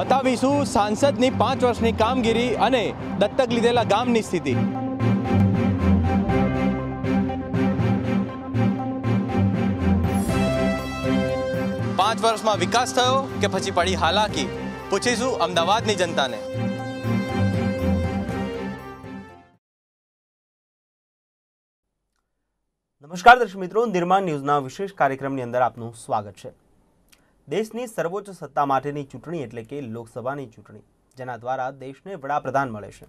બતાવીશું સાંસદની પાંચ વર્ષની કામગીરી અને દત્તક લીધેલા ગામની સ્થિતિ. પાંચ વર્ષમાં વિકાસ થયો કે પછી પડી હાલાકી? પૂછીશું અમદાવાદની જનતાને. નમસ્કાર દર્શક મિત્રો, નિર્માણ ન્યૂઝના વિશેષ કાર્યક્રમની અંદર આપનું સ્વાગત છે. દેશની સર્વોચ્ચ સત્તા માટેની ચૂંટણી એટલે કે લોકસભાની ચૂંટણી, જેના દ્વારા દેશને વડાપ્રધાન મળે છે.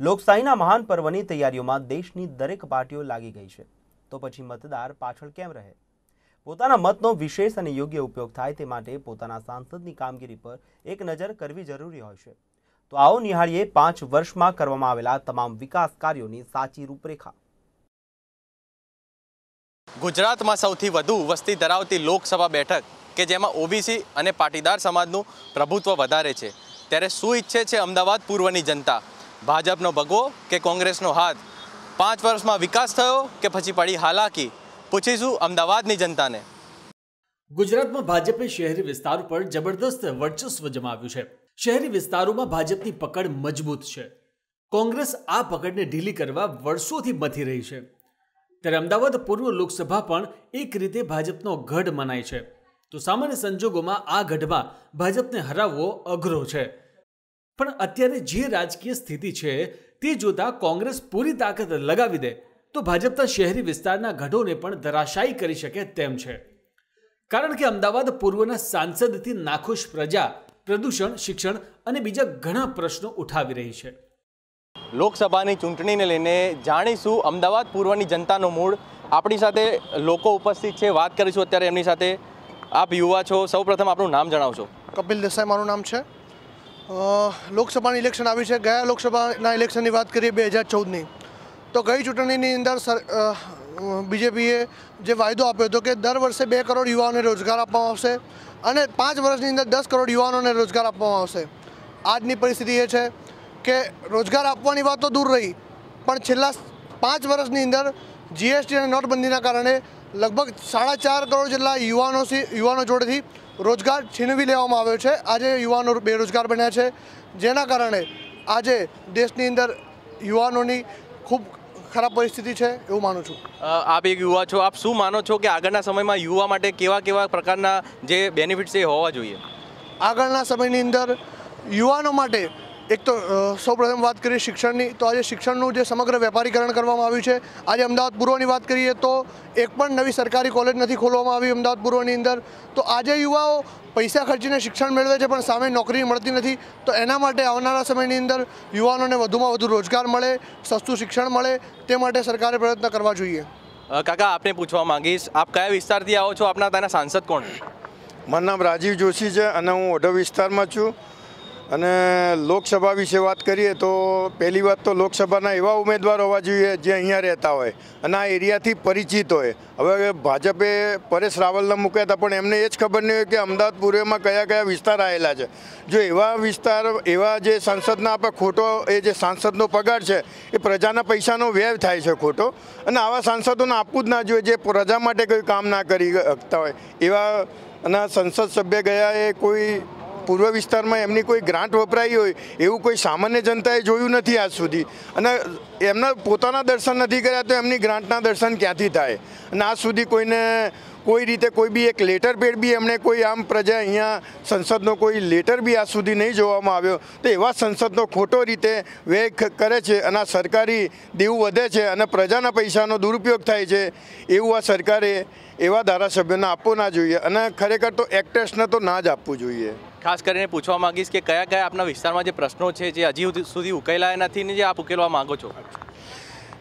લોકશાહીના મહાન પર્વની તૈયારીઓમાં દેશની દરેક પાર્ટીઓ લાગી ગઈ છે. તો પછી મતદાર પાછળ કેમ રહે? પોતાના મતનો વિશેષ અને યોગ્ય ઉપયોગ થાય તે માટે પોતાના સાંસદની કામગીરી પર એક નજર કરવી જરૂરી હોય છે. તો આવો નિહાળીએ પાંચ વર્ષમાં કરવામાં આવેલા તમામ વિકાસ કાર્યોની સાચી રૂપરેખા. ગુજરાતમાં સૌથી વધુ વસ્તી ધરાવતી લોકસભા બેઠક કે જેમાં ઓબીસી અને પાટીદાર સમાજનું પ્રભુત્વ વધારે છે. ત્યારે શું ઈચ્છે છે અમદાવાદ પૂર્વની જનતા? ભાજપનો ભગવો કે કોંગ્રેસનો હાથ? પાંચ વર્ષમાં વિકાસ થયો કે પછી પડી હાલાકી? પૂછીશું અમદાવાદની જનતાને. ગુજરાતમાં ભાજપે શહેરી વિસ્તારો પર જબરદસ્ત વર્ચસ્વ જમાવ્યું છે. શહેરી વિસ્તારોમાં ભાજપની પકડ મજબૂત છે. કોંગ્રેસ આ પકડને ઢીલી કરવા વર્ષોથી મથી રહી છે. ત્યારે અમદાવાદ પૂર્વ લોકસભા પણ એક રીતે ભાજપનો ગઢ મનાય છે. તો સામાન્ય સંજોગોમાં આ ગઢમાં ભાજપને હરાવવો અઘરો છે. પણ અત્યારે જે રાજકીય સ્થિતિ છે, તે જોતા કોંગ્રેસ પૂરી તાકાત લગાવી દે, તો ભાજપના શહેરી વિસ્તારના ગઢોને પણ ધરાશાયી કરી શકે તેમ છે. કારણ કે અમદાવાદ પૂર્વના સાંસદથી નાખુશ પ્રજા, પ્રદૂષણ, શિક્ષણ અને બીજા ઘણા પ્રશ્નો ઉઠાવી રહી છે. લોકસભાની ચૂંટણીને લઈને જાણીશું અમદાવાદ પૂર્વની જનતાનો મૂડ આપણી સાથે લોકો ઉપસ્થિત છે, વાત કરીશું અત્યારે એમની સાથે. આપ યુવા છો, સૌપ્રથમ આપણું નામ જણાવશો. કપિલ દેસાઈ મારું નામ છે. લોકસભાની ઇલેક્શન આવી છે. ગયા લોકસભાના ઇલેક્શનની વાત કરીએ બે હજાર ચૌદની. તો ગઈ ચૂંટણીની અંદર બીજેપીએ જે વાયદો આપ્યો હતો કે દર વર્ષે બે કરોડ યુવાઓને રોજગાર આપવામાં આવશે અને પાંચ વર્ષની અંદર દસ કરોડ યુવાનોને રોજગાર આપવામાં આવશે. આજની પરિસ્થિતિ એ છે કે રોજગાર આપવાની વાત તો દૂર રહી, પણ છેલ્લા પાંચ વર્ષની અંદર જીએસટી અને નોટબંધીના કારણે લગભગ સાડા ચાર કરોડ જેટલા યુવાનો યુવાનો જોડેથી રોજગાર છીનવી લેવામાં આવ્યો છે. આજે યુવાનો બેરોજગાર બન્યા છે. જેના કારણે આજે દેશની અંદર યુવાનોની ખૂબ ખરાબ પરિસ્થિતિ છે એવું માનું છું. આપ એક યુવા છો. આપ શું માનો છો કે આગળના સમયમાં યુવા માટે કેવા કેવા પ્રકારના જે બેનિફિટ્સ એ હોવા જોઈએ? આગળના સમયની અંદર યુવાનો માટે એક તો સૌપ્રથમ વાત કરીએ શિક્ષણની તો આજે શિક્ષણનું જે સમગ્ર વેપારીકરણ કરવામાં આવ્યું છે આજે અમદાવાદ પૂર્વની વાત કરીએ તો એક પણ નવી સરકારી કોલેજ નથી ખોલવામાં આવી અમદાવાદ પૂર્વની અંદર. તો આજે યુવાઓ પૈસા ખર્ચીને શિક્ષણ મેળવે છે પણ સામે નોકરી મળતી નથી. તો એના માટે આવનારા સમયની અંદર યુવાનોને વધુમાં વધુ રોજગાર મળે સસ્તું શિક્ષણ મળે તે માટે સરકારે પ્રયત્ન કરવા જોઈએ. કાકા આપને પૂછવા માંગીશ આપ કયા વિસ્તારથી આવો છો? આપના ત્યાંના સાંસદ કોણ મારું નામ રાજીવ જોશી છે અને હું ઓઢવ વિસ્તારમાં છું. અને લોકસભા વિશે વાત કરીએ તો પહેલી વાત તો લોકસભાના એવા ઉમેદવાર હોવા જોઈએ જે અહીંયા રહેતા હોય અને આ એરિયાથી પરિચિત હોય. હવે ભાજપે પરેશ રાવલને મૂક્યા હતા, પણ એમને એ જ ખબર નહીં હોય કે અમદાવાદ પૂર્વમાં કયા કયા વિસ્તાર આવેલા છે. જો એવા વિસ્તાર, એવા જે સાંસદના આપણે ખોટો, એ જે સાંસદનો પગાર છે, એ પ્રજાના પૈસાનો વ્યય થાય છે ખોટો. અને આવા સાંસદોને આપવું જ ના જોઈએ, જે પ્રજા માટે કોઈ કામ ના કરી શકતા હોય. એવા અને સંસદ સભ્ય ગયા એ કોઈ પૂર્વ વિસ્તારમાં એમની કોઈ ગ્રાન્ટ વપરાઈ હોય, એવું કોઈ સામાન્ય જનતાએ જોયું નથી આજ સુધી. અને એમના પોતાના દર્શન નથી કર્યા તો એમની ગ્રાન્ટના દર્શન ક્યાંથી થાય? અને આજ સુધી કોઈને કોઈ રીતે કોઈ બી એક લેટર પેડ બી એમણે કોઈ આમ પ્રજા અહીંયા સંસદનો કોઈ લેટર બી આજ સુધી નહીં જોવામાં આવ્યો, તો એવા સંસદનો ખોટો રીતે વ્યય કરે છે અને આ સરકારી દેવું વધે છે અને પ્રજાના પૈસાનો દુરુપયોગ થાય છે, એવું આ સરકારે એવા ધારાસભ્યોને આપવું ના જોઈએ. અને ખરેખર તો એક્ટર્સને તો ના જ આપવું જોઈએ. ખાસ કરીને પૂછવા માંગીશ કે કયા કયા આપના વિસ્તારમાં જે પ્રશ્નો છે જે હજી સુધી- ઉકેલાયા નથી ને જે આપ ઉકેલવા માંગો છો?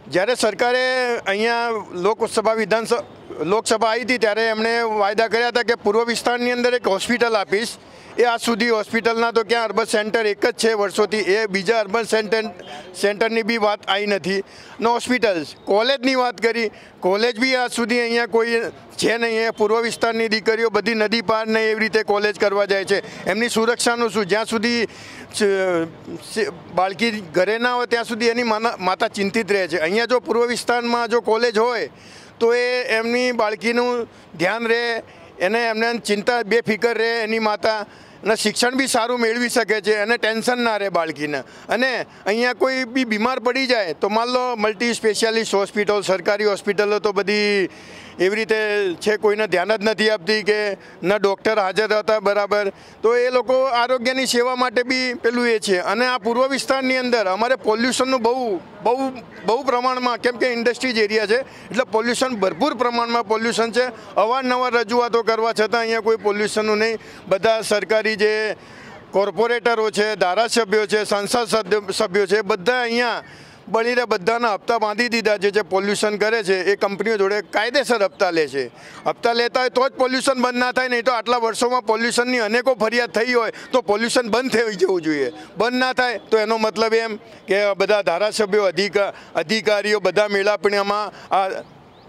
જ્યારે સરકારે અહીંયા લોકસભા વિધાનસભા લોકસભા આવી હતી ત્યારે એમણે વાયદા કર્યા હતા કે પૂર્વ વિસ્તારની અંદર એક હોસ્પિટલ આપીશ. એ આજ સુધી હોસ્પિટલના તો ક્યાં અર્બન સેન્ટર એક જ છે વર્ષોથી. એ બીજા અર્બન સેન્ટર સેન્ટરની બી વાત આવી નથી. ને હોસ્પિટલ્સ, કોલેજની વાત કરી. કોલેજ બી આજ સુધી અહીંયા કોઈ છે નહીં. પૂર્વ વિસ્તારની દીકરીઓ બધી નદી પાર ને એવી રીતે કોલેજ કરવા જાય છે. એમની સુરક્ષાનું શું? જ્યાં સુધી બાળકી ઘરે ના હોય ત્યાં સુધી એની માતા ચિંતિત રહે છે. અહીંયા જો પૂર્વ વિસ્તારમાં જો કોલેજ હોય, તો એ એમની બાળકીનું ધ્યાન રહે. એને એમને ચિંતા, બેફિકર રહે એની માતા. અને શિક્ષણ બી સારું મેળવી શકે છે અને ટેન્શન ના રહે બાળકીને. અને અહીંયા કોઈ બી બીમાર પડી જાય, તો માન લો મલ્ટી સ્પેશિયાલિસ્ટ હોસ્પિટલ સરકારી હોસ્પિટલો તો બધી એવી રીતે છે, કોઈને ધ્યાન જ નથી આપતી કે ન ડૉક્ટર હાજર હતા, બરાબર. તો એ લોકો આરોગ્યની સેવા માટે બી પેલું એ છે. અને આ પૂર્વ વિસ્તારની અંદર અમારે પોલ્યુશનનું બહુ બહુ બહુ પ્રમાણમાં, કેમ કે ઇન્ડસ્ટ્રીઝ એરિયા છે, એટલે પોલ્યુશન ભરપૂર પ્રમાણમાં પોલ્યુશન છે. અવારનવાર રજૂઆતો કરવા છતાં અહીંયા કોઈ પોલ્યુશનનું નહીં. બધા સરકારી જે કોર્પોરેટરો છે, ધારાસભ્યો છે, સંસદ સભ્યો છે, બધા અહીંયા બળીને બધાના હપ્તા બાંધી દીધા છે, જે પોલ્યુશન કરે છે, એ કંપનીઓ જોડે કાયદેસર હપ્તા લે છે. હપ્તા લેતા હોય તો જ પોલ્યુશન બંધ ના થાય, નહીં તો આટલા વર્ષોમાં પોલ્યુશનની અનેકો ફરિયાદ થઈ હોય તો પોલ્યુશન બંધ થઈ જવું જોઈએ. બંધ ના થાય તો એનો મતલબ એમ કે બધા ધારાસભ્યો, અધિકા, અધિકારીઓ, બધા મેળાપણ્યામાં આ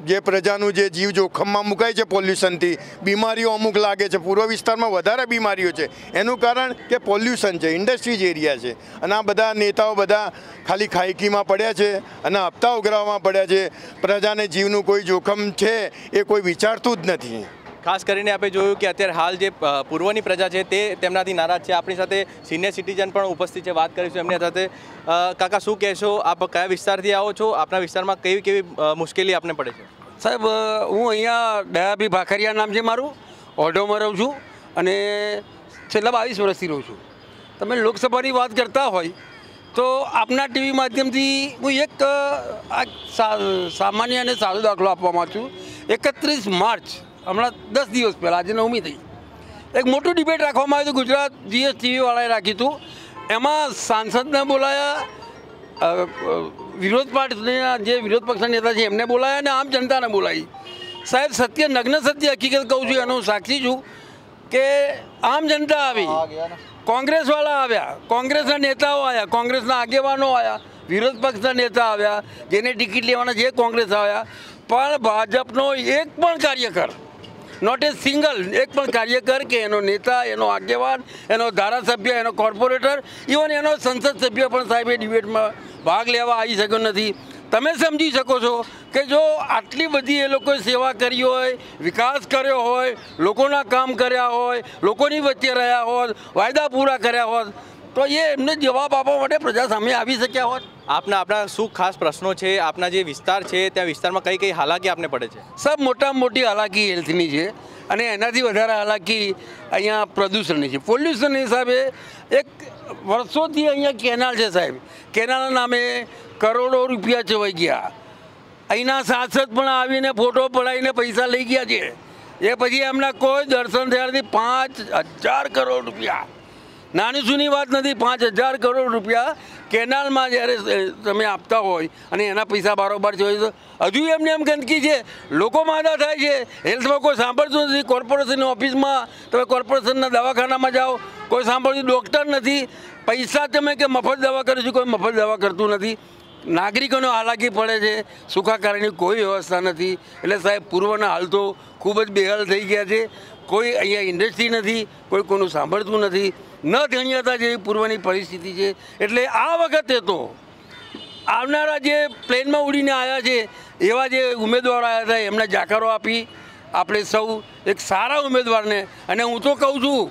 જે પ્રજાનું જે જીવ જોખમમાં મુકાય છે પોલ્યુશનથી, બીમારીઓ અમુક લાગે છે. પૂર્વ વિસ્તારમાં વધારે બીમારીઓ છે. એનું કારણ કે પોલ્યુશન છે, ઇન્ડસ્ટ્રીઝ એરિયા છે. અને આ બધા નેતાઓ બધા ખાલી ખાયકીમાં પડ્યા છે અને હપ્તા ઉઘરાવવામાં પડ્યા છે. પ્રજાને જીવનું કોઈ જોખમ છે એ કોઈ વિચારતું જ નથી. ખાસ કરીને આપણે જોયું કે અત્યારે હાલ જે પૂર્વની પ્રજા છે તે તેમનાથી નારાજ છે. આપણી સાથે સિનિયર સિટીઝન પણ ઉપસ્થિત છે. વાત કરીશું એમની સાથે. કાકા, શું કહેશો? આપ કયા વિસ્તારથી આવો છો? આપના વિસ્તારમાં કેવી કેવી મુશ્કેલી આપને પડે છે? સાહેબ હું અહીંયા દયાભી ભાખરિયા નામ છે મારું. ઓઢોમાં રહું છું અને છેલ્લા બાવીસ વર્ષથી રહું છું. તમે લોકસભાની વાત કરતા હોય તો આપના ટીવી માધ્યમથી હું એક સામાન્ય અને સાદો દાખલો આપવા માગું છું. એકત્રીસ માર્ચ હમણાં દસ દિવસ પહેલાં આજે નવમી થઈ. એક મોટું ડિબેટ રાખવામાં આવ્યું હતું ગુજરાત જીએસટીવીવાળાએ રાખ્યું હતું. એમાં સાંસદને બોલાયા વિરોધ પાર્ટીના જે વિરોધ પક્ષના નેતા છે એમને બોલાયા અને આમ જનતાને બોલાવી. સાહેબ સત્ય નગ્ન સત્ય હકીકત કહું છું એનો સાક્ષી છું કે આમ જનતા આવી. કોંગ્રેસવાળા આવ્યા કોંગ્રેસના નેતાઓ આવ્યા કોંગ્રેસના આગેવાનો આવ્યા વિરોધ પક્ષના નેતા આવ્યા જેને ટિકિટ લેવાના જે કોંગ્રેસ આવ્યા. પણ ભાજપનો એક પણ કાર્યકર નોટ એ સિંગલ એક પણ કાર્યકર કે એનો નેતા, એનો આગેવાન, એનો ધારાસભ્ય, એનો કોર્પોરેટર ઇવન એનો સંસદ સભ્ય પણ સાહેબ ડિબેટમાં ભાગ લેવા આવી શક્યો નથી. તમે સમજી શકો છો કે જો આટલી બધી એ લોકોએ સેવા કરી હોય, વિકાસ કર્યો હોય, લોકોના કામ કર્યા હોય, લોકોની વચ્ચે રહ્યા હોત, વાયદા પૂરા કર્યા હોત, તો એ એમને જવાબ આપવા માટે પ્રજા સામે આવી શક્યા હોત. આપના આપના શું ખાસ પ્રશ્નો છે? આપના જે વિસ્તાર છે, ત્યાં વિસ્તારમાં કઈ કઈ હાલાકી આપને પડે છે? સબ મોટામાં મોટી હાલાકી હેલ્થની છે અને એનાથી વધારે હાલાકી અહીંયા પ્રદૂષણની છે. પોલ્યુશનની હિસાબે એક વર્ષોથી અહીંયા કેનાલ છે સાહેબ. કેનાલના નામે કરોડો રૂપિયા ચવાઈ ગયા. અહીંના સાંસદ પણ આવીને ફોટો પડાવીને પૈસા લઈ ગયા છે. એ પછી એમના કોઈ દર્શન થયા નથી પાંચ હજાર કરોડ રૂપિયા. નાની સૂની વાત નથી, પાંચ હજાર કરોડ રૂપિયા કેનાલમાં જ્યારે તમે આપતા હોય અને એના પૈસા બારોબાર જોઈએ તો, હજુ એમને એમ ગંદકી છે. લોકો માદા થાય છે. હેલ્થમાં કોઈ સાંભળતું નથી. કોર્પોરેશનની ઓફિસમાં તમે કોર્પોરેશનના દવાખાનામાં જાઓ, કોઈ સાંભળતું ડૉક્ટર નથી. પૈસા તમે કે મફત દવા કરીશું કોઈ મફત દવા કરતું નથી. નાગરિકોને હાલાકી પડે છે. સુખાકારીની કોઈ વ્યવસ્થા નથી. એટલે સાહેબ, પૂર્વના હાલ તો ખૂબ જ બેહાલ થઈ ગયા છે. કોઈ અહીંયા ઇન્ડસ્ટ્રી નથી, કોઈ કોઈનું સાંભળતું નથી. ન ધન્યતા જેવી પૂર્વની પરિસ્થિતિ છે, એટલે આ વખતે તો આવનારા જે પ્લેનમાં ઉડીને આવ્યા છે, એવા જે ઉમેદવારો આવ્યા હતા, એમને જાકારો આપી આપણે સૌ એક સારા ઉમેદવારને, અને હું તો કહું છું,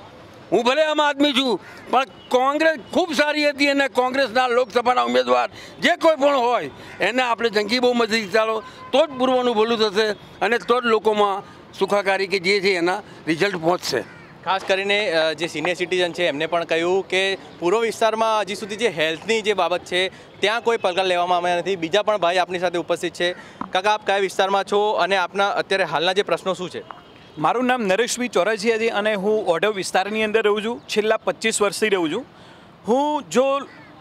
હું ભલે આમ આદમી છું, પણ કોંગ્રેસ ખૂબ સારી હતી અને કોંગ્રેસના લોકસભાના ઉમેદવાર જે કોઈ પણ હોય, એને આપણે જંગી બહુ બહુમતીથી ચાલો, તો જ પૂર્વનું ભલું થશે અને તો જ લોકોમાં સુખાકારી કે જે છે એના રિઝલ્ટ પહોંચશે. ખાસ કરીને જે સિનિયર સિટીઝન છે, એમને પણ કહ્યું કે પૂર્વ વિસ્તારમાં હજી સુધી જે હેલ્થની જે બાબત છે, ત્યાં કોઈ પગલાં લેવામાં આવ્યા નથી. બીજા પણ ભાઈ આપની સાથે ઉપસ્થિત છે. કાકા, આપ કયા વિસ્તારમાં છો અને આપના અત્યારે હાલના જે પ્રશ્નો શું છે? મારું નામ નરેશભાઈ ચોરાસિયા છે અને હું ઓઢવ વિસ્તારની અંદર રહું છું. છેલ્લા પચીસ વર્ષથી રહું છું. હું જો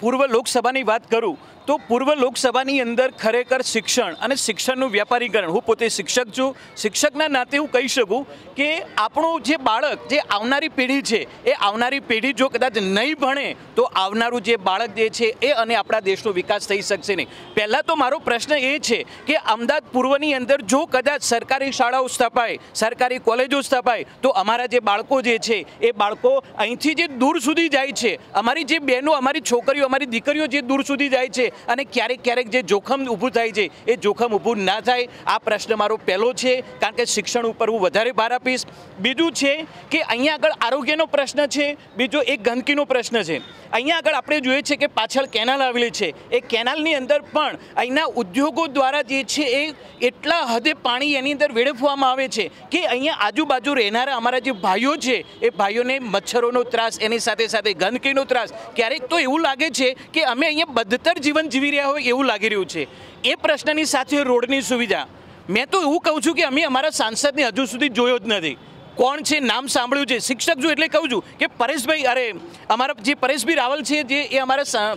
પૂર્વ લોકસભાની વાત કરું તો પૂર્વ લોકસભાની અંદર ખરેખર શિક્ષણ અને શિક્ષણનું વ્યાપારીકરણ, હું પોતે શિક્ષક છું, શિક્ષકના નાતે હું કહી શકું કે આપણું જે બાળક જે આવનારી પેઢી છે, એ આવનારી પેઢી જો કદાચ નહીં ભણે, તો આવનારું જે બાળક જે છે, એ અને આપણા દેશનો વિકાસ થઈ શકશે નહીં. પહેલાં તો મારો પ્રશ્ન એ છે કે અમદાવાદ પૂર્વની અંદર જો કદાચ સરકારી શાળાઓ સ્થપાય, સરકારી કોલેજો સ્થપાય, તો અમારા જે બાળકો જે છે, એ બાળકો અહીંથી જે દૂર સુધી જાય છે. અમારી જે બહેનો, અમારી છોકરીઓ, અમારી દીકરીઓ જે દૂર સુધી જાય છે અને ક્યારેક ક્યારેક જે જોખમ ઊભું થાય છે, એ જોખમ ઊભું ના થાય. આ પ્રશ્ન મારો પહેલો છે, કારણ કે શિક્ષણ ઉપર હું વધારે ભાર આપીશ. બીજું છે કે અહીંયા આગળ આરોગ્યનો પ્રશ્ન છે, બીજો એક ગંદકીનો પ્રશ્ન છે. અહીંયા આગળ આપણે જોઈએ છે કે પાછળ કેનાલ આવેલી છે. એ કેનાલની અંદર પણ અહીંના ઉદ્યોગો દ્વારા જે છે એ એટલા હદે પાણી એની અંદર વેડફવામાં આવે છે કે અહીંયા આજુબાજુ રહેનારા અમારા જે ભાઈઓ છે, એ ભાઈઓને મચ્છરોનો ત્રાસ, એની સાથે સાથે ગંદકીનો ત્રાસ, ક્યારેક તો એવું લાગે છે કે અમે અહીંયા બદતર જીવન જીવી રહ્યા હોય એવું લાગી રહ્યું છે. એ પ્રશ્નની સાથે રોડની સુવિધા. મેં તો એવું કહું છું કે અમે અમારા સાંસદને હજુ સુધી જોયો જ નથી. કોણ છે, નામ સાંભળ્યું છે? શિક્ષક જો એટલે કહું છું કે પરેશભાઈ, અરે અમારા જે પરેશભાઈ રાવલ છે, જે એ અમારા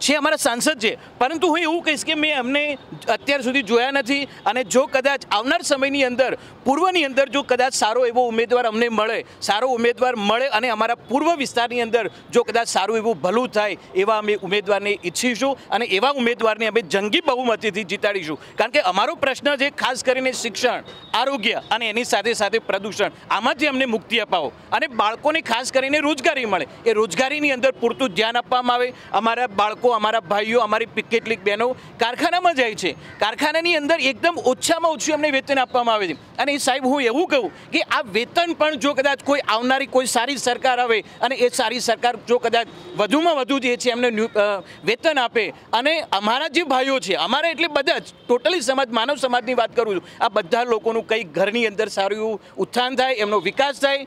છે અમારા સાંસદ છે. પરંતુ હું એવું કહીશ કે મેં અમને અત્યાર સુધી જોયા નથી અને જો કદાચ આવનાર સમયની અંદર, પૂર્વની અંદર જો કદાચ સારો એવો ઉમેદવાર અમને મળે, સારો ઉમેદવાર મળે અને અમારા પૂર્વ વિસ્તારની અંદર જો કદાચ સારું એવું ભલું થાય એવા અમે ઉમેદવારને ઈચ્છીશું અને એવા ઉમેદવારને અમે જંગી બહુમતીથી જીતાડીશું. કારણ કે અમારો પ્રશ્ન છે ખાસ કરીને શિક્ષણ, આરોગ્ય અને એની સાથે સાથે પ્રદૂષણ. આમાંથી અમને મુક્તિ અપાવો. અને બાળકોને ખાસ કરીને રોજગારી મળે. એ રોજગારીની અંદર પૂરતું ધ્યાન આપવામાં આવે. અમારા બાળકો અમારા ભાઈઓ, અમારી કેટલીક બહેનો કારખાનામાં જાય છે. કારખાનાની અંદર એકદમ ઓછામાં ઓછું એમને વેતન આપવામાં આવે છે. અને એ સાહેબ, હું એવું કહું કે આ વેતન પણ જો કદાચ કોઈ આવનારી કોઈ સારી સરકાર આવે અને એ સારી સરકાર જો કદાચ વધુમાં વધુ જે છે એમને વેતન આપે અને અમારા જે ભાઈઓ છે, અમારા એટલે બધા જ, ટોટલી સમાજ, માનવ સમાજની વાત કરું છું. આ બધા લોકોનું કંઈક ઘરની અંદર સારું એવું ઉત્થાન થાય, એમનો વિકાસ થાય.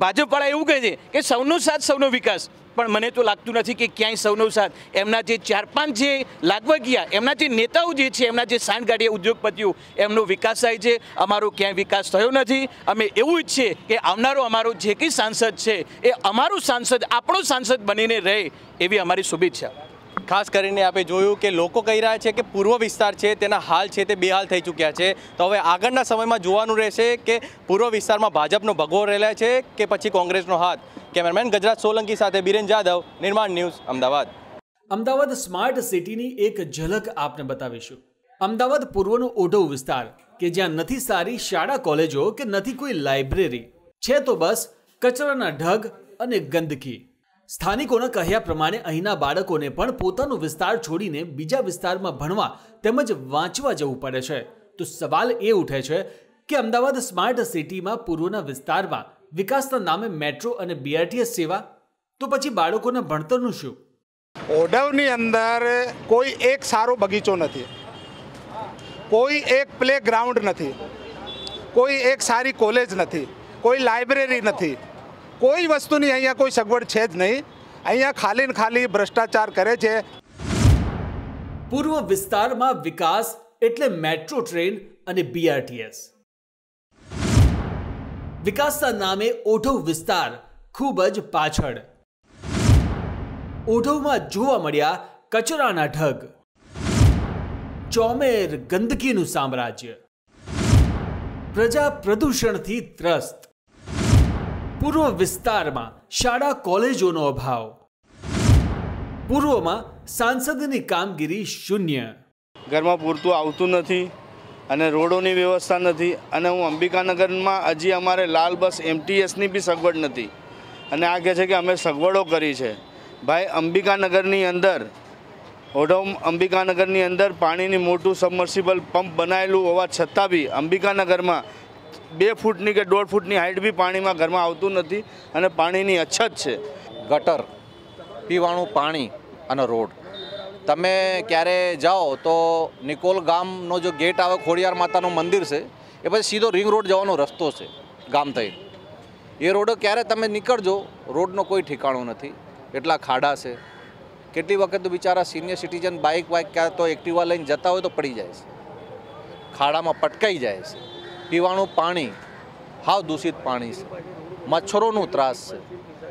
ભાજપવાળા એવું કહે છે કે સૌનો સાથ, સૌનો વિકાસ. પણ મને તો લાગતું નથી કે ક્યાંય સૌનો સાથ એમના જે ચાર પાંચ જે લાગવા ગયા, એમના જે નેતાઓ જે છે, એમના જે સાંઠગાંઠિયા ઉદ્યોગપતિઓ, એમનો વિકાસ થાય છે, અમારો ક્યાંય વિકાસ થયો નથી. અમે એવું ઈચ્છીએ કે આવનારો અમારો જે કંઈ સાંસદ છે, એ અમારો સાંસદ, આપણો સાંસદ બનીને રહે એવી અમારી શુભેચ્છા. ખાસ કરીને આપણે જોયું કે લોકો કહી રહ્યા છે કે પૂર્વ વિસ્તાર છે, તેના હાલ છે તે બેહાલ થઈ ચૂક્યા છે. તો હવે આગળના સમયમાં જોવાનું રહેશે કે પૂર્વ વિસ્તારમાં ભાજપનો ભગવો રહેલા છે કે પછી કોંગ્રેસનો હાથ? કેમેરામેન ગજરાત સોલંકી સાથે બિરેન જાદવ, નિર્માણ ન્યૂઝ, અમદાવાદ. અમદાવાદ સ્માર્ટ સિટીની એક ઝલક આપને બતાવીશું. અમદાવાદ પૂર્વનો ઓઢો વિસ્તાર, કે જ્યાં નથી સારી શાળા, કોલેજો કે નથી કોઈ લાઇબ્રેરી. છે તો બસ કચરાના ઢગ અને ગંદકી. સ્થાનિકોના કહ્યા પ્રમાણે અહીંના બાળકોને પણ પોતાનો વિસ્તાર છોડીને બીજા વિસ્તારમાં ભણવા તેમજ વાંચવા જવું પડે છે. તો સવાલ એ ઉઠે છે કે અમદાવાદ સ્માર્ટ સિટીમાં પૂર્વના વિસ્તારમાં વિકાસના નામે મેટ્રો અને બીઆરટીએસ સેવા? તો પછી બાળકોના ભણતરનું શું? ઓડવની અંદર કોઈ એક સારો બગીચો નથી. કોઈ એક પ્લે ગ્રાઉન્ડ નથી. કોઈ એક સારી કોલેજ નથી. કોઈ લાઇબ્રેરી નથી. કોઈ વસ્તુની અહીંયા કોઈ સગવડ છે જ નહીં. અહીંયા ખાલી ને ખાલી ભ્રષ્ટાચાર કરે છે. પૂર્વ વિસ્તારમાં વિકાસ એટલે મેટ્રો ટ્રેન અને બીઆરટીએસ વિકાસના નામે ઓઢવ વિસ્તાર ખૂબ જ પાછળ. ઓઢવમાં જોવા મળ્યા કચરાના ઢગ. ચોમેર ગંદકીનું સામ્રાજ્ય. પ્રજા પ્રદૂષણથી ત્રસ્ત. પૂર્વ વિસ્તારમાં શાળા કોલેજોનો અભાવ. પૂર્વમાં સાંસદની કામગીરી શૂન્ય. ઘરમાં પૂરતું આવતું નથી અને રોડોની વ્યવસ્થા નથી અને હું અંબિકાનગરમાં હજી અમારે લાલ બસ એમટીએસની બી સગવડ નથી. અને આ કહે છે કે અમે સગવડો કરી છે. ભાઈ, અંબિકાનગરની અંદર ઓઢવ અંબિકાનગરની અંદર પાણીની મોટું સબમર્સિબલ પંપ બનાવેલું હોવા છતાં બી અંબિકાનગરમાં બે ફૂટની કે દોઢ ફૂટની હાઇટ બી પાણીમાં ઘરમાં આવતું નથી અને પાણીની અછત છે. ગટર, પીવાનું પાણી અને રોડ. તમે ક્યારે જાઓ તો નિકોલ ગામનો જો ગેટ આવે, ખોડિયાર માતાનું મંદિર છે, એ પછી સીધો રિંગ રોડ જવાનો રસ્તો છે, ગામ થઈ એ રોડ ક્યારે તમે નીકળજો, રોડનો કોઈ ઠેકાણું નથી. એટલા ખાડા છે. કેટલી વખત બિચારા સિનિયર સિટીઝન બાઇક બાઇક ક્યાં તો એક્ટિવા લઈને જતા હોય તો પડી જાય છે. ખાડામાં પટકાઈ જાય છે. પીવાનું પાણી, હાવ દૂષિત પાણી છે. મચ્છરોનું ત્રાસ છે.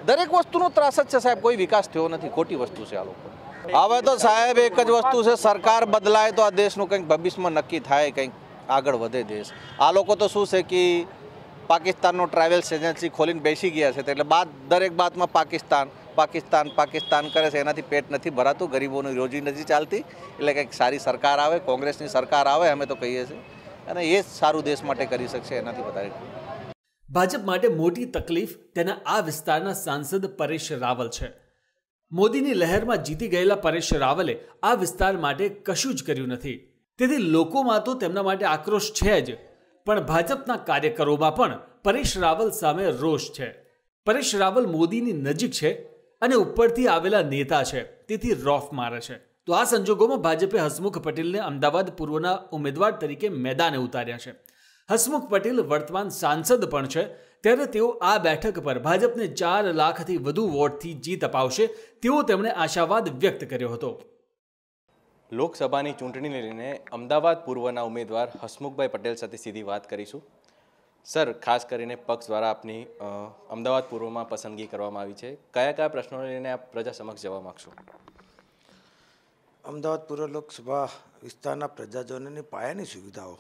દરેક વસ્તુનો ત્રાસ જ છે સાહેબ. કોઈ વિકાસ થયો નથી. ખોટી વસ્તુ છે આ લોકો. હવે તો સાહેબ એક જ વસ્તુ છે. સરકાર બદલાય તો આ દેશનું કંઈક ભવિષ્યમાં નક્કી થાય, કંઈક આગળ વધે દેશ. આ લોકો તો શું છે કે પાકિસ્તાનનો ટ્રાવેલ્સ એજન્સી ખોલીને બેસી ગયા છે. એટલે બાદ દરેક બાતમાં પાકિસ્તાન પાકિસ્તાન પાકિસ્તાન કરે છે. એનાથી પેટ નથી ભરાતું. ગરીબોની રોજી નથી ચાલતી. એટલે કંઈક સારી સરકાર આવે, કોંગ્રેસની સરકાર આવે, અમે તો કહીએ છીએ. અને એ સારું દેશ માટે કરી શકશે, એનાથી વધારે ભાજપ માટે મોટી તકલીફ તેના આ વિસ્તારના સાંસદ પરેશ રાવલ છે. મોદીની લહેરમાં જીતી ગયેલા પરેશ રાવલે આ વિસ્તાર માટે કશું જ કર્યું નથી. તેથી લોકોમાં તો તેમના માટે આક્રોશ છે જ, પણ ભાજપના કાર્યકરોમાં પણ પરેશ રાવલ સામે રોષ છે. પરેશ રાવલ મોદીની નજીક છે અને ઉપરથી આવેલા નેતા છે, તેથી રોફ મારે છે. તો આ સંજોગોમાં ભાજપે હસમુખ પટેલને અમદાવાદ પૂર્વના ઉમેદવાર તરીકે મેદાને ઉતાર્યા છે. હસમુખ પટેલ વર્તમાન સાંસદ પણ છે. ત્યારે તેઓ આ બેઠક પર ભાજપને ચાર લાખથી વધુ વોટથી જીત અપાવશે તેવો તેમણે આશાવાદ વ્યક્ત કર્યો હતો. લોકસભાની ચૂંટણીને લઈને અમદાવાદ પૂર્વના ઉમેદવાર હસમુખભાઈ પટેલ સાથે સીધી વાત કરીશું. સર, ખાસ કરીને પક્ષ દ્વારા આપની અમદાવાદ પૂર્વમાં પસંદગી કરવામાં આવી છે. કયા કયા પ્રશ્નોને લઈને આપ પ્રજા સમક્ષ જવા માગશો? અમદાવાદ પૂર્વ લોકસભા વિસ્તારના પ્રજાજનોની પાયાની સુવિધાઓ.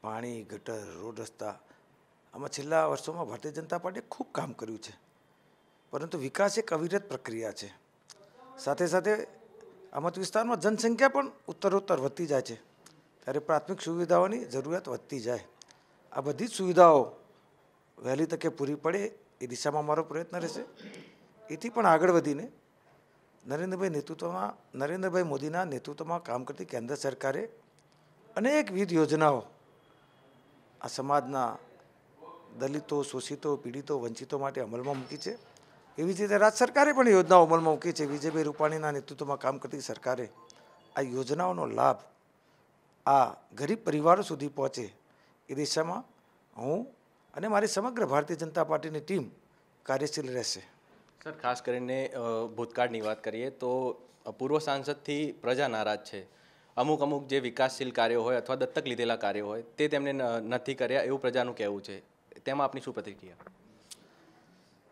પાણી, ગટર, રોડ રસ્તા, આમાં છેલ્લા વર્ષોમાં ભારતીય જનતા પાર્ટીએ ખૂબ કામ કર્યું છે. પરંતુ વિકાસ એક અવિરત પ્રક્રિયા છે. સાથે સાથે આ મત વિસ્તારમાં જનસંખ્યા પણ ઉત્તરોત્તર વધતી જાય છે. ત્યારે પ્રાથમિક સુવિધાઓની જરૂરિયાત વધતી જાય. આ બધી જ સુવિધાઓ વહેલી તકે પૂરી પડે એ દિશામાં મારો પ્રયત્ન રહેશે. એથી પણ આગળ વધીને નરેન્દ્રભાઈ નેતૃત્વમાં, નરેન્દ્રભાઈ મોદીના નેતૃત્વમાં કામ કરતી કેન્દ્ર સરકારે અનેકવિધ યોજનાઓ આ સમાજના દલિતો, શોષિતો, પીડિતો, વંચિતો માટે અમલમાં મૂકી છે. એવી જ રીતે રાજ્ય સરકારે પણ યોજનાઓ અમલમાં મૂકી છે. વિજયભાઈ રૂપાણીના નેતૃત્વમાં કામ કરતી સરકારે આ યોજનાઓનો લાભ આ ગરીબ પરિવારો સુધી પહોંચે એ દિશામાં હું અને મારી સમગ્ર ભારતીય જનતા પાર્ટીની ટીમ કાર્યશીલ રહેશે. સર, ખાસ કરીને ભૂતકાળની વાત કરીએ તો પૂર્વ સાંસદથી પ્રજા નારાજ છે. અમુક અમુક જે વિકાસશીલ કાર્યો હોય અથવા દત્તક લીધેલા કાર્યો હોય, તે તેમને નથી કર્યા એવું પ્રજાનું કહેવું છે. તેમાં આપની શું પ્રતિક્રિયા?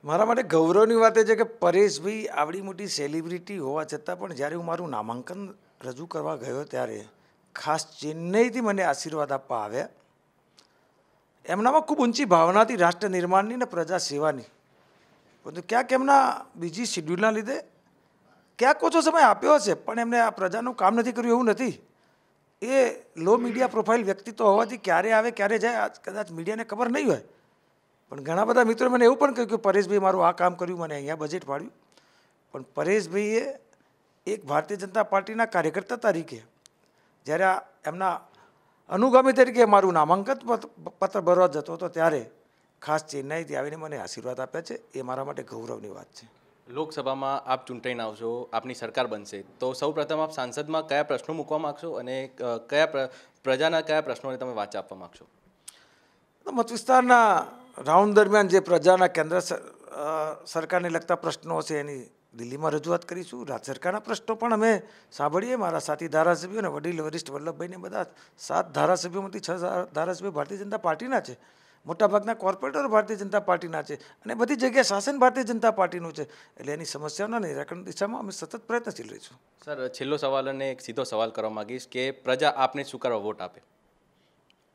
મારા માટે ગૌરવની વાત એ છે કે પરેશભાઈ આવડી મોટી સેલિબ્રિટી હોવા છતાં પણ જ્યારે હું મારું નામાંકન રજૂ કરવા ગયો ત્યારે ખાસ ચેન્નઈથી મને આશીર્વાદ આપવા આવ્યા. એમનામાં ખૂબ ઊંચી ભાવનાથી રાષ્ટ્ર નિર્માણની ને પ્રજા સેવાની પરંતુ ક્યાંક એમના બીજી શિડ્યુલના લીધે ક્યાંક ઓછો સમય આપ્યો હશે, પણ એમને આ પ્રજાનું કામ નથી કર્યું એવું નથી. એ લો મીડિયા પ્રોફાઇલ વ્યક્તિત્વ હોવાથી ક્યારે આવે, ક્યારે જાય કદાચ મીડિયાને ખબર નહીં હોય. પણ ઘણા બધા મિત્રો મને એવું પણ કહ્યું કે પરેશભાઈ મારું આ કામ કર્યું, મને અહીંયા બજેટ પાડ્યું. પણ પરેશભાઈએ એક ભારતીય જનતા પાર્ટીના કાર્યકર્તા તરીકે, જ્યારે એમના અનુગામી તરીકે મારું નામાંકન પત- પત્ર ભરવા જતો હતો ત્યારે ખાસ ચેન્નાઈથી આવીને મને આશીર્વાદ આપ્યા છે. એ મારા માટે ગૌરવની વાત છે. લોકસભામાં આપ ચૂંટાઈને આવશો આપની સરકાર બનશે. તો સૌ પ્રથમ આપ સાંસદમાં કયા પ્રશ્નો મૂકવા માગશો અને કયા પ્રજાના કયા પ્રશ્નોને તમે વાંચા આપવા માગશો? મત વિસ્તારના રાઉન્ડ દરમિયાન જે પ્રજાના કેન્દ્ર સરકારને લગતા પ્રશ્નો છે એની દિલ્હીમાં રજૂઆત કરીશું. રાજ્ય સરકારના પ્રશ્નો પણ અમે સાંભળીએ. મારા સાથી ધારાસભ્યો અને વડીલ વરિષ્ઠ વલ્લભભાઈને બધા સાત ધારાસભ્યોમાંથી છ ધારાસભ્યો ભારતીય જનતા પાર્ટીના છે. મોટાભાગના કોર્પોરેટરો ભારતીય જનતા પાર્ટીના છે અને બધી જગ્યાએ શાસન ભારતીય જનતા પાર્ટીનું છે. એટલે એની સમસ્યાઓના નિરાકરણ દિશામાં અમે સતત પ્રયત્નશીલ રહીશું. સર છેલ્લો સવાલ અને એક સીધો સવાલ કરવા માંગીશ કે પ્રજા આપને શું કરવા વોટ આપે?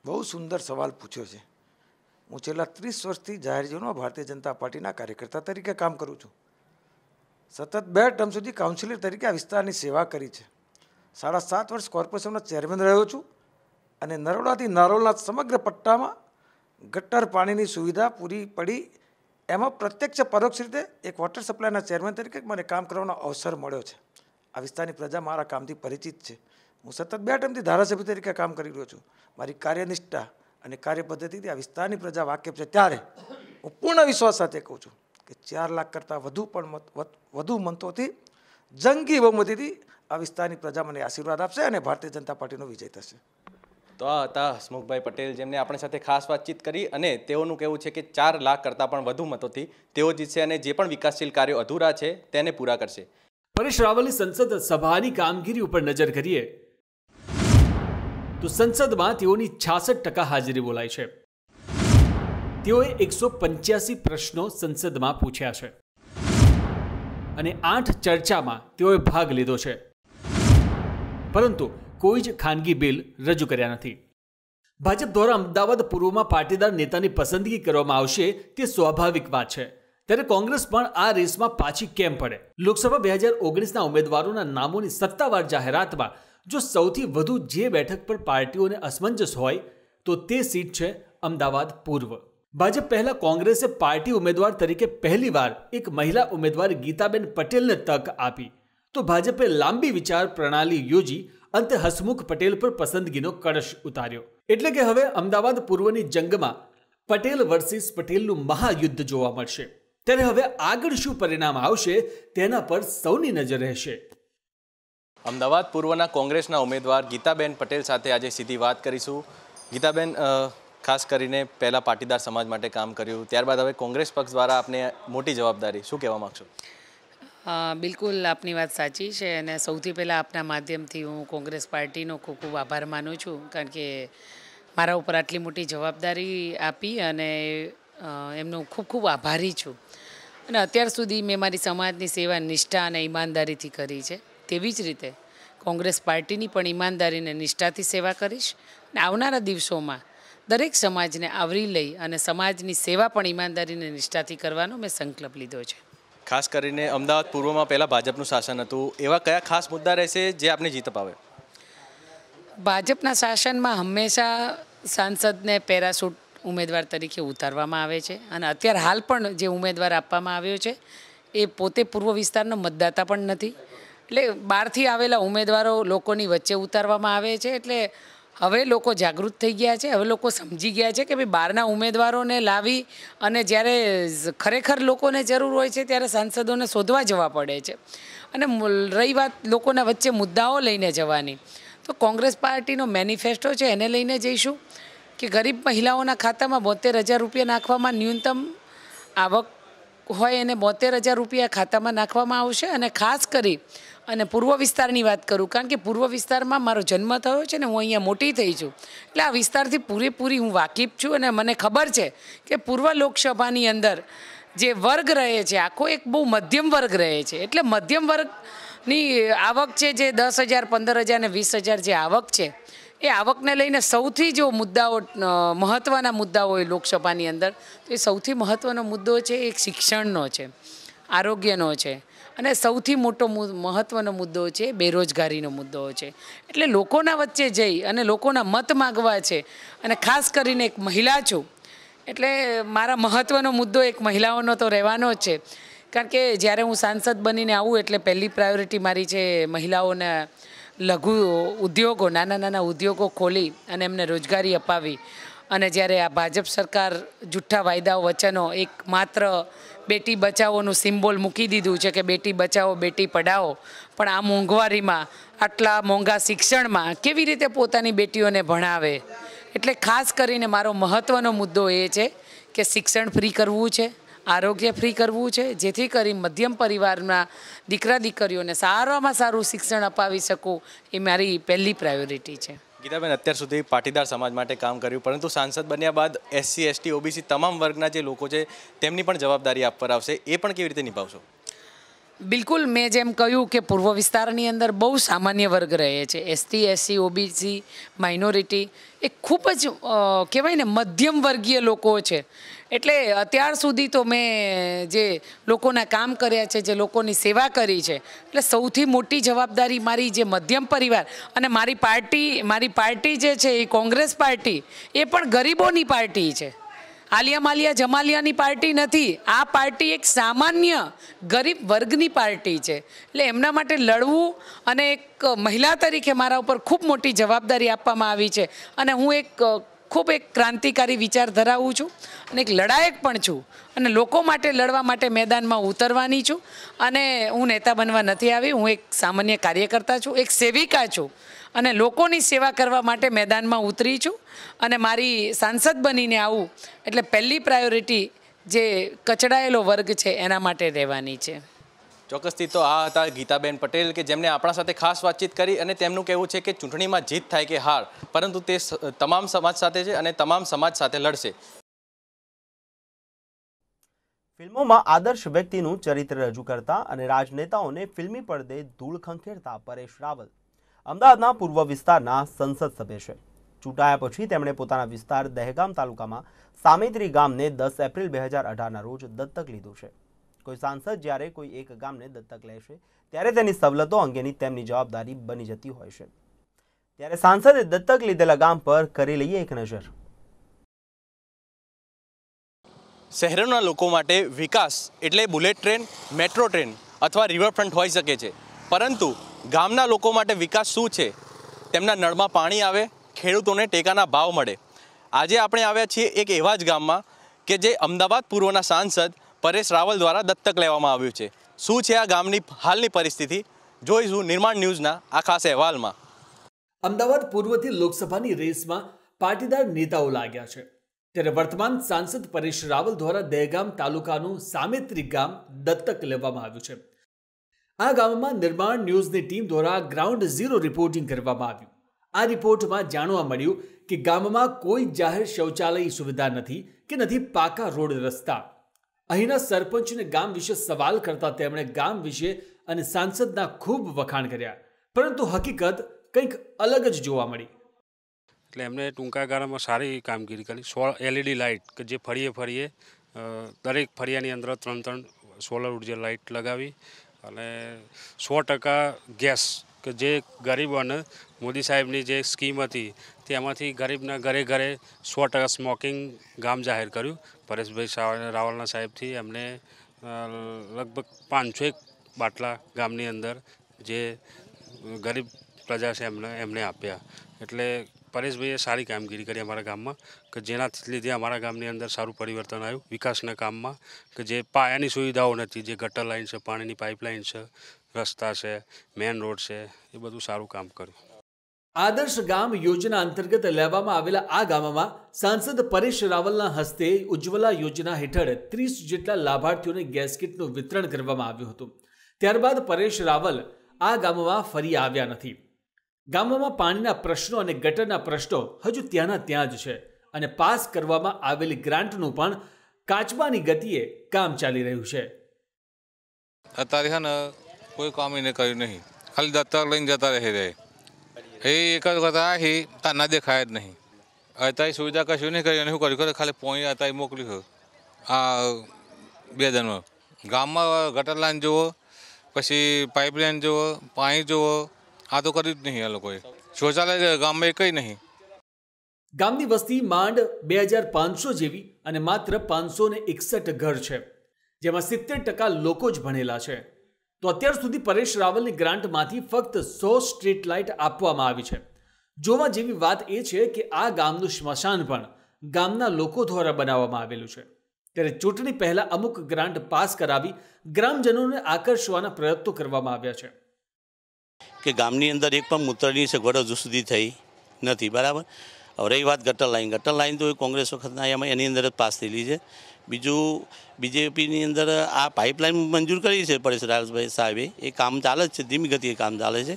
બહુ સુંદર સવાલ પૂછ્યો છે. હું છેલ્લા ત્રીસ વર્ષથી જાહેર જીવનમાં ભારતીય જનતા પાર્ટીના કાર્યકર્તા તરીકે કામ કરું છું. સતત બે ટર્મ સુધી કાઉન્સિલર તરીકે આ વિસ્તારની સેવા કરી છે. સાડા સાત વર્ષ કોર્પોરેશનનો ચેરમેન રહ્યો છું અને નરોડાથી નારોલના સમગ્ર પટ્ટામાં ગટર પાણીની સુવિધા પૂરી પડી. એમાં પ્રત્યક્ષ પરોક્ષ રીતે એક વોટર સપ્લાયના ચેરમેન તરીકે મને કામ કરવાનો અવસર મળ્યો છે. આ વિસ્તારની પ્રજા મારા કામથી પરિચિત છે. હું સતત બે ટાઈમથી ધારાસભ્ય તરીકે કામ કરી રહ્યો છું. મારી કાર્યનિષ્ઠા અને કાર્યપદ્ધતિથી આ વિસ્તારની પ્રજા વાકેફ છે. ત્યારે હું પૂર્ણ વિશ્વાસ સાથે કહું છું કે ચાર લાખ કરતાં વધુ પણ મત, વધુ મતોથી જંગી બહુમતીથી આ વિસ્તારની પ્રજા મને આશીર્વાદ આપશે અને ભારતીય જનતા પાર્ટીનો વિજય થશે. તો આ હતા હસમુખભાઈ પટેલ, જેમને આપણી સાથે ખાસ વાતચીત કરી અને તેઓનું કહેવું છે કે ચાર લાખ કરતાં પણ વધુ મતોથી તેઓ જીતશે અને જે પણ વિકાસશીલ કાર્યો અધૂરા છે તેને પૂરા કરશે. પરેશ રાવલની સંસદ સભાની કામગીરી ઉપર નજર કરીએ. તો સંસદમાં તેઓની છાસઠ ટકા હાજરી બોલાય છે. તેઓએ એકસો પંચ્યાસી પ્રશ્નો સંસદમાં પૂછ્યા છે. અને આઠ ચર્ચામાં તેઓએ ભાગ લીધો છે. પરંતુ કોઈ જ ખાનગી બિલ રજૂ કર્યા નથી. ભાજપ દ્વારા અમદાવાદ પૂર્વમાં પાટીદાર નેતાની પસંદગી કરવામાં આવશે તે સ્વાભાવિક વાત છે. ત્યારે કોંગ્રેસ પણ આ રેસમાં પાછી કેમ પડે? લોકસભા બે હજાર ઓગણીસના ઉમેદવારોના નામોની સત્તાવાર જાહેરાતમાં જો સૌથી વધુ જે બેઠક પર પાર્ટીઓને અસમંજસ હોય, તો તે સીટ છે અમદાવાદ પૂર્વ. ભાજપ પહેલા કોંગ્રેસે પાર્ટી ઉમેદવાર તરીકે પહેલીવાર એક મહિલા ઉમેદવાર ગીતાબેન પટેલને તક આપી. તો ભાજપે લાંબી વિચાર પ્રણાલી યોજી અંતે હસમુખ પટેલ પર પસંદગીનો કળશ ઉતાર્યો. એટલે કે હવે અમદાવાદ પૂર્વની જંગમાં પટેલ વર્સિસ પટેલનું મહાયુદ્ધ જોવા મળશે. ત્યારે હવે આગળ શું પરિણામ આવશે તેના પર સૌની નજર રહેશે. અમદાવાદ પૂર્વના કોંગ્રેસના ઉમેદવાર ગીતાબેન પટેલ સાથે આજે સીધી વાત કરીશું. ગીતાબેન ખાસ કરીને પહેલાં પાટીદાર સમાજ માટે કામ કર્યું, ત્યારબાદ હવે કોંગ્રેસ પક્ષ દ્વારા આપને મોટી જવાબદારી. શું કહેવા માગશો? બિલકુલ આપની વાત સાચી છે અને સૌથી પહેલાં આપના માધ્યમથી હું કોંગ્રેસ પાર્ટીનો ખૂબ ખૂબ આભાર માનું છું, કારણ કે મારા ઉપર આટલી મોટી જવાબદારી આપી અને એમનો ખૂબ ખૂબ આભારી છું. અને અત્યાર સુધી મેં મારી સમાજની સેવા, નિષ્ઠા અને ઈમાનદારીથી કરી છે. તેવી જ રીતે કોંગ્રેસ પાર્ટીની પણ ઈમાનદારી અને નિષ્ઠાથી સેવા કરીશ અને આવનારા દિવસોમાં દરેક સમાજને આવરી લઈ અને સમાજની સેવા પણ ઈમાનદારી અને નિષ્ઠાથી કરવાનો મેં સંકલ્પ લીધો છે. ખાસ કરીને અમદાવાદ પૂર્વમાં પહેલાં ભાજપનું શાસન હતું. એવા કયા ખાસ મુદ્દા રહેશે જે આપને જીત અપાવે? ભાજપના શાસનમાં હંમેશા સાંસદને પેરાસૂટ ઉમેદવાર તરીકે ઉતારવામાં આવે છે અને અત્યારે હાલ પણ જે ઉમેદવાર આપવામાં આવ્યો છે, એ પોતે પૂર્વ વિસ્તારનો મતદાતા પણ નથી. એટલે બહારથી આવેલા ઉમેદવારો લોકોની વચ્ચે ઉતારવામાં આવે છે. એટલે હવે લોકો જાગૃત થઈ ગયા છે, હવે લોકો સમજી ગયા છે કે ભાઈ બહારના ઉમેદવારોને લાવી અને જ્યારે ખરેખર લોકોને જરૂર હોય છે ત્યારે સાંસદોને શોધવા જવા પડે છે. અને રહી વાત લોકોના વચ્ચે મુદ્દાઓ લઈને જવાની. તો કોંગ્રેસ પાર્ટીનો મેનિફેસ્ટો છે એને લઈને જઈશું કે ગરીબ મહિલાઓના ખાતામાં બોતેર હજાર રૂપિયા નાખવામાં ન્યૂનતમ આવક હોય એને બોતેર હજાર રૂપિયા ખાતામાં નાખવામાં આવશે અને ખાસ કરી અને પૂર્વ વિસ્તારની વાત કરું, કારણ કે પૂર્વ વિસ્તારમાં મારો જન્મ થયો છે ને હું અહીંયા મોટી થઈ છું. એટલે આ વિસ્તારથી પૂરેપૂરી હું વાકેફ છું અને મને ખબર છે કે પૂર્વ લોકસભાની અંદર જે વર્ગ રહે છે, આખો એક બહુ મધ્યમ વર્ગ રહે છે. એટલે મધ્યમ વર્ગની આવક છે જે દસ હજાર, પંદર હજાર ને વીસ હજાર જે આવક છે, એ આવકને લઈને સૌથી જો મુદ્દાઓ મહત્ત્વના મુદ્દાઓ હોય લોકસભાની અંદર, તો એ સૌથી મહત્ત્વનો મુદ્દો છે એ શિક્ષણનો છે, આરોગ્યનો છે. અને સૌથી મોટો મહત્ત્વનો મુદ્દો છે બેરોજગારીનો મુદ્દો છે. એટલે લોકોના વચ્ચે જઈ અને લોકોના મત માગવા છે અને ખાસ કરીને એક મહિલા છું, એટલે મારા મહત્ત્વનો મુદ્દો એક મહિલાઓનો તો રહેવાનો જ છે. કારણ કે જ્યારે હું સાંસદ બનીને આવું એટલે પહેલી પ્રાયોરિટી મારી છે મહિલાઓને લઘુ ઉદ્યોગો નાના નાના ઉદ્યોગો ખોલી અને એમને રોજગારી અપાવી. અને જ્યારે આ ભાજપ સરકાર જુઠ્ઠા વાયદાઓ વચનો એક માત્ર બેટી બચાવોનું સિમ્બોલ મૂકી દીધું છે કે બેટી બચાવો, બેટી પઢાઓ, પણ આ મોંઘવારીમાં, આટલા મોંઘા શિક્ષણમાં કેવી રીતે પોતાની બેટીઓને ભણાવે? એટલે ખાસ કરીને મારો મહત્ત્વનો મુદ્દો એ છે કે શિક્ષણ ફ્રી કરવું છે, આરોગ્ય ફ્રી કરવું છે, જેથી કરી મધ્યમ પરિવારના દીકરા દીકરીઓને સારામાં સારું શિક્ષણ અપાવી શકું એ મારી પહેલી પ્રાયોરિટી છે. ગીતાબેન, અત્યાર સુધી પાટીદાર સમાજ માટે કામ કર્યું, પરંતુ સાંસદ બન્યા બાદ એસસી, એસટી, ઓબીસી તમામ વર્ગના જે લોકો છે, તેમની પણ જવાબદારી આપવા આવશે. એ પણ કેવી રીતે નિભાવશો? બિલકુલ, મેં જેમ કહ્યું કે પૂર્વ વિસ્તારની અંદર બહુ સામાન્ય વર્ગ રહે છે. એસટી એસસી ઓબીસી માઇનોરિટી એ ખૂબ જ કહેવાય ને, મધ્યમ વર્ગીય લોકો છે. એટલે અત્યાર સુધી તો મેં જે લોકોના કામ કર્યા છે, જે લોકોની સેવા કરી છે, એટલે સૌથી મોટી જવાબદારી મારી જે મધ્યમ પરિવાર અને મારી પાર્ટી મારી પાર્ટી જે છે, એ કોંગ્રેસ પાર્ટી, એ પણ ગરીબોની પાર્ટી છે. આલિયા માલિયા જમાલિયાની પાર્ટી નથી. આ પાર્ટી એક સામાન્ય ગરીબ વર્ગની પાર્ટી છે. એટલે એમના માટે લડવું અને એક મહિલા તરીકે મારા ઉપર ખૂબ મોટી જવાબદારી આપવામાં આવી છે. અને હું એક, ખૂબ એક ક્રાંતિકારી વિચાર ધરાવું છું અને એક લડાયક પણ છું. અને લોકો માટે લડવા માટે મેદાનમાં ઉતરવાની છું. અને હું નેતા બનવા નથી આવી. હું એક સામાન્ય કાર્યકર્તા છું. એક સેવિકા છું. અને લોકોની સેવા કરવા માટે મેદાનમાં ઉતરી છું અને મારી સાંસદ બનીને આવું એટલે પહેલી પ્રાયોરિટી જે કચડાયેલો વર્ગ છે એના માટે રહેવાની છે. ચોક્કસથી તો આ હતા ગીતાબેન પટેલ કે જેમણે આપણા સાથે ખાસ વાતચીત કરી અને તેમનું કહેવું છે કે ચૂંટણીમાં જીત થાય કે હાર પરંતુ તે સ- તમામ સમાજ સાથે છે અને તમામ સમાજ સાથે લડશે. ફિલ્મોમાં આદર્શ વ્યક્તિનું ચરિત્ર રજૂ કરતા અને રાજનેતાઓને ફિલ્મી પડદે ધૂળ ખંખેરતા પરેશ રાવલ અમદાવાદના પૂર્વ વિસ્તારના સંસદ સભ્ય છે. ચૂંટાયા પછી તેમણે પોતાના વિસ્તાર દહેગામ તાલુકામાં સામેત્રી ગામને દસ એપ્રિલ બે હજાર અઢારના રોજ દત્તક લીધું છે. કોઈ સાંસદ જ્યારે કોઈ એક ગામને દત્તક લેશે ત્યારે તેની સવલતો અંગેની તેમની જવાબદારી બની જતી હોય છે. ત્યારે સાંસદે દત્તક લીધેલા ગામ પર કરી લઈએ એક નજર. શહેરોના લોકો માટે વિકાસ એટલે બુલેટ ટ્રેન, મેટ્રો ટ્રેન અથવા રિવરફ્રન્ટ હોઈ શકે છે. પરંતુ ગામના લોકો માટે વિકાસ શું છે? તેમના નળમાં પાણી આવે, ખેડૂતોને ટેકાના ભાવ મળે. આજે આપણે આવ્યા છીએ એક એવા જ ગામમાં કે જે અમદાવાદ પૂર્વના સાંસદ પરેશ રાવલ દ્વારા દત્તક લેવામાં આવ્યું છે. શું છે આ ગામની હાલની પરિસ્થિતિ? જોઈશું નિર્માણ ન્યૂઝના આ ખાસ અહેવાલમાં. અમદાવાદ પૂર્વથી લોકસભાની રેસમાં પાટીદાર નેતાઓ લાગ્યા છે. ત્યારે વર્તમાન સાંસદ પરેશ રાવલ દ્વારા દહેગામ તાલુકાનું સામેત્રી ગામ દત્તક લેવામાં આવ્યું છે. આ ગામમાં નિર્માણ ન્યૂઝની ટીમ દ્વારા ગ્રાઉન્ડ ઝીરો રિપોર્ટિંગ કરવામાં આવ્યું. આ રિપોર્ટમાં જાણવા મળ્યું કે ગામમાં કોઈ જાહેર શૌચાલય સુવિધા નથી કે નથી પાકા રોડ રસ્તા. અહીંના સરપંચને ગામ વિશે સવાલ કરતા તેમણે ગામ વિશે અને સાંસદના ખૂબ વખાણ કર્યા. પરંતુ હકીકત કંઈક અલગ જ જોવા મળી. એટલે એમને ટૂંકા ગાળામાં સારી કામગીરી કરી. સો એલઈડી લાઇટ કે જે ફરીએ ફરીએ દરેક ફરિયાની અંદર ત્રણ ત્રણ સોલર ઊર્જા લાઇટ લગાવી અને સો ટકા ગેસ કે જે ગરીબોને મોદી સાહેબની જે સ્કીમ હતી, તેમાંથી ગરીબના ઘરે ઘરે સો ટકા સ્મોકિંગ ગામ જાહેર કર્યું. પરેશભાઈ રાવલના સાહેબથી એમને લગભગ પાંચસો એક બાટલા ગામની અંદર જે ગરીબ પ્રજા છે એમને એમને આપ્યા. એટલે પરેશભાઈએ સારી કામગીરી કરી અમારા ગામમાં, કે જેના લીધે અમારા ગામની અંદર સારું પરિવર્તન આવ્યું, વિકાસના કામમાં, કે જે પાયાની સુવિધાઓ નથી, જે ગટર લાઇન છે, પાણીની પાઇપલાઇન છે, રસ્તા છે મેન રોડ છે, એ બધું સારું કામ કર્યું. આદર્શ ગામ યોજના અંતર્ગત લેવામાં આવેલા આ ગામમાં સાંસદ પરેશ રાવલના હસ્તે ઉજ્જવલા યોજના હેઠળ ત્રીસ જેટલા લાભાર્થીઓને ગેસ કીટનું વિતરણ કરવામાં આવ્યું હતું. ત્યારબાદ પરેશ રાવલ આ ગામમાં ફરી આવ્યા નથી. ગામમાં પાણીના પ્રશ્નો અને ગટરના પ્રશ્નો હજુ ત્યાંના ત્યાં જ છે અને પાસ કરવામાં આવેલી ગ્રાન્ટનું પણ કાચબાની ગતિએ કામ ચાલી રહ્યું છે. અત્યારે છે ને કોઈ કામ એને કર્યું નહીં. ખાલી દત્તક લઈને જતા રહી રહે એ એક જ વખત આહી તાર ના દેખાય જ નહીં. અત્યારે સુવિધા કશું નહીં કરી શું કર્યું? ખાલી પોણી અત્યારે મોકલ્યું આ બે જણમાં ગામમાં ગટર લાઈન જુઓ, પછી પાઇપલાઇન જુઓ, પાણી જુઓ આ તો કર્યું જ નહીં આ લોકોએ. શૌચાલય ગામમાં કંઈ નહીં. ગામની વસ્તી માંડ બે હજાર પાંચસો જેવી અને માત્ર પાંચસો ને એકસઠ ઘર છે, જેમાં સિત્તેર ટકા લોકો જ ભણેલા છે. તો અત્યાર સુધી પરેશ રાવલની ગ્રાન્ટમાંથી ફક્ત સો સ્ટ્રીટ લાઇટ આપવામાં આવી છે. જોવા જેવી વાત એ છે કે આ ગામનું સ્મશાન પણ ગામના લોકો દ્વારા બનાવવામાં આવેલું છે. ત્યારે ચૂંટણી પહેલાં અમુક ગ્રાન્ટ પાસ કરાવી ગ્રામજનોને આકર્ષવાના પ્રયત્નો કરવામાં આવ્યા છે. કે ગામની અંદર એક પણ મૂત્રની સગવડ હજુ સુધી થઈ નથી, બરાબર? હવે રહી વાત ગટર લાઈન. ગટર લાઈન તો એ કોંગ્રેસ વખતના એમાં એની અંદર જ પાસ થયેલી છે. બીજું, બીજેપીની અંદર આ પાઇપલાઇન મંજૂર કરી છે પરેશ રાજભાઈ સાહેબે. એ કામ ચાલે જ છે, ધીમી ગતિએ કામ ચાલે છે.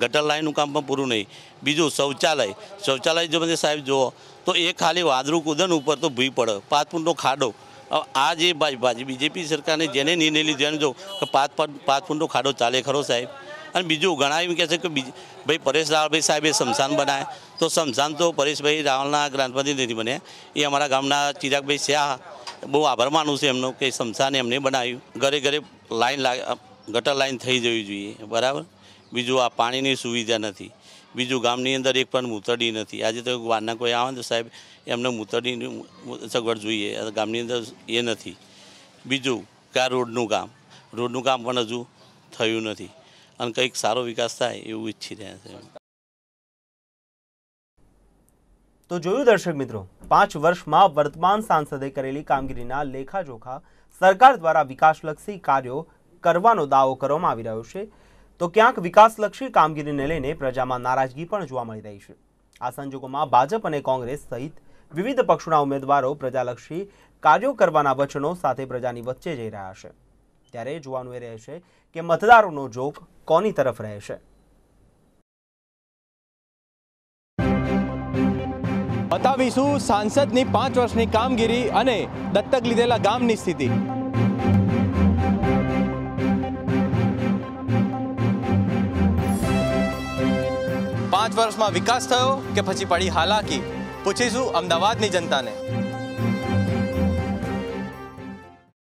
ગટર લાઈનનું કામ પણ પૂરું નહીં. બીજું, શૌચાલય. શૌચાલય જો બધે સાહેબ જુઓ, તો એ ખાલી વાદળું કુદન ઉપર તો ભૂઈ પડે. પાંચ ફૂટનો ખાડો. આ જે ભાજી બીજેપી સરકારને જેને નિર્ણય લીધો એને જો પાંચ પાંચ ફૂટનો ખાડો ચાલે ખરો સાહેબ. અને બીજું ઘણા એમ કહે છે કે બીજ, ભાઈ પરેશ રાવલભાઈ સાહેબે શમશાન બનાવે તો શમશાન તો પરેશભાઈ રાવલના ગ્રાન્ટમાંથી નથી બને. એ અમારા ગામના ચિરાગભાઈ શ્યા બહુ આભાર માનું છે એમનો કે શમશાન એમને બનાવ્યું. ઘરે ઘરે લાઈન ગટર લાઈન થઈ જવી જોઈએ. બરાબર? બીજું આ પાણીની સુવિધા નથી. બીજું ગામની અંદર એક પણ મૂતરડી નથી. આજે તો વારના કોઈ આવે તો સાહેબ, એમને મૂતરડીની સગવડ જોઈએ. ગામની અંદર એ નથી. બીજું, કે આ રોડનું કામ. રોડનું કામ પણ હજુ થયું નથી. અને કંઈક સારો વિકાસ થાય એવું ઈચ્છી રહ્યા છે તો જોયું દર્શક મિત્રો, પાંચ વર્ષમાં વર્તમાન સાંસદે કરેલી કામગીરીના લેખાજોખા સરકાર દ્વારા વિકાસલક્ષી કાર્યો કરવાનો દાવો કરવામાં આવી રહ્યો છે. તો ક્યાંક વિકાસલક્ષી કામગીરીને લઈને પ્રજામાં નારાજગી પણ જોવા મળી રહી છે. આ સંજોગોમાં ભાજપ અને કોંગ્રેસ સહિત વિવિધ પક્ષોના ઉમેદવારો પ્રજાલક્ષી કાર્યો કરવાના વચનો સાથે પ્રજાની વચ્ચે જઈ રહ્યા છે. ત્યારે જોવાનું એ રહેશે કે મતદારોનો જોગ કોની તરફ રહેશે? બતાવીશું સાંસદની પાંચ વર્ષની કામગીરી અને દત્તક લીધેલા ગામની સ્થિતિ. પાંચ વર્ષમાં વિકાસ થયો કે પછી પડી હાલાકી? પૂછીશું અમદાવાદની જનતાને.